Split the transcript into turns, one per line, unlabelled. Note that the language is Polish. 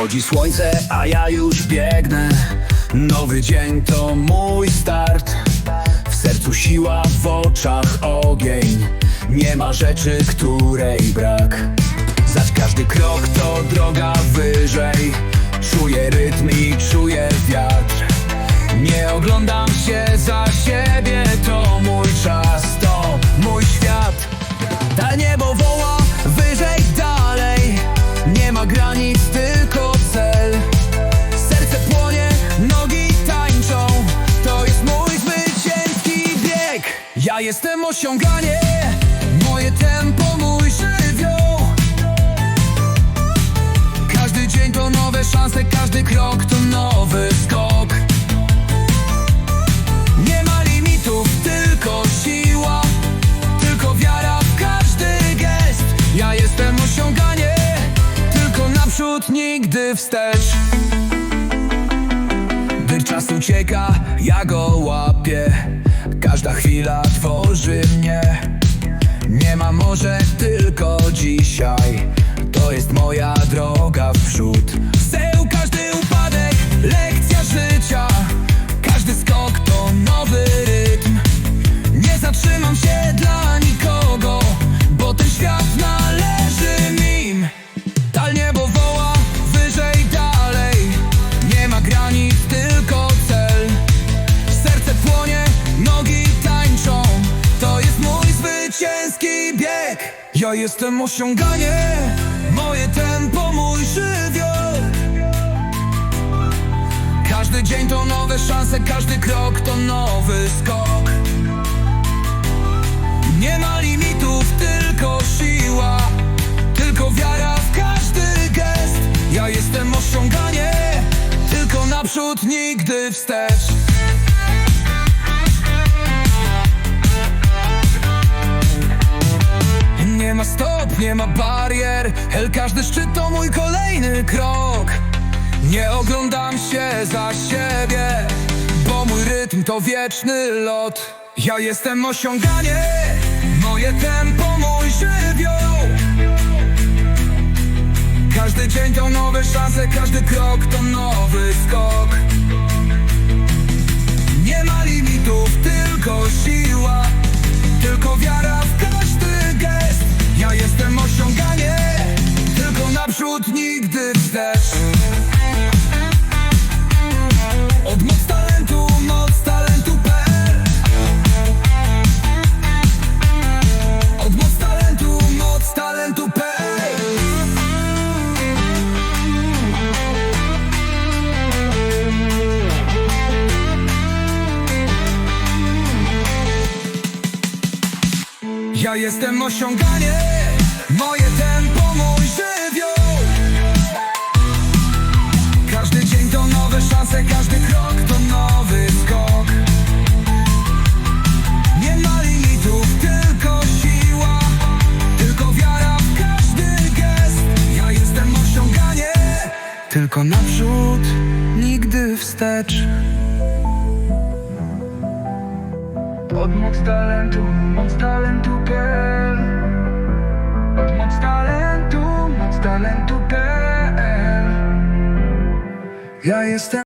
Wschodzi słońce, a ja już biegnę. Nowy dzień to mój start. W sercu siła, w oczach ogień. Nie ma rzeczy, której brak. Zacz każdy krok to droga wyżej. Czuję rytm i jestem osiąganie Moje tempo, mój żywioł. Każdy dzień to nowe szanse Każdy krok to nowy skok. Nie ma limitów, tylko siła Tylko wiara w każdy gest. Ja jestem osiąganie Tylko naprzód, nigdy wstecz. Gdy czas ucieka, ja go łapię Każda chwila tworzy mnie. Nie ma może tylko dzisiaj. To jest moja droga w przód bieg. Ja jestem osiąganie. Moje tempo, mój żywioł. Każdy dzień to nowe szanse Każdy krok to nowy skok. Nie ma limitów, tylko siła. Tylko wiara w każdy gest. Ja jestem osiąganie. Tylko naprzód, nigdy wstecz ma stop, nie ma barier. Hel, każdy szczyt to mój kolejny krok. Nie oglądam się za siebie Bo mój rytm to wieczny lot. Ja jestem osiąganie Moje tempo, mój żywioł. Każdy dzień to nowe szanse Każdy krok to nowy skok Ja jestem osiąganie Moje tempo, mój żywioł. Każdy dzień to nowe szanse Każdy krok to nowy skok. Nie ma limitów, tylko siła Tylko wiara w każdy gest. Ja jestem osiąganie Tylko naprzód, nigdy wstecz
Od moc talentu, moc talentu.pl Od moc talentu, moc talentu.pl Ja jestem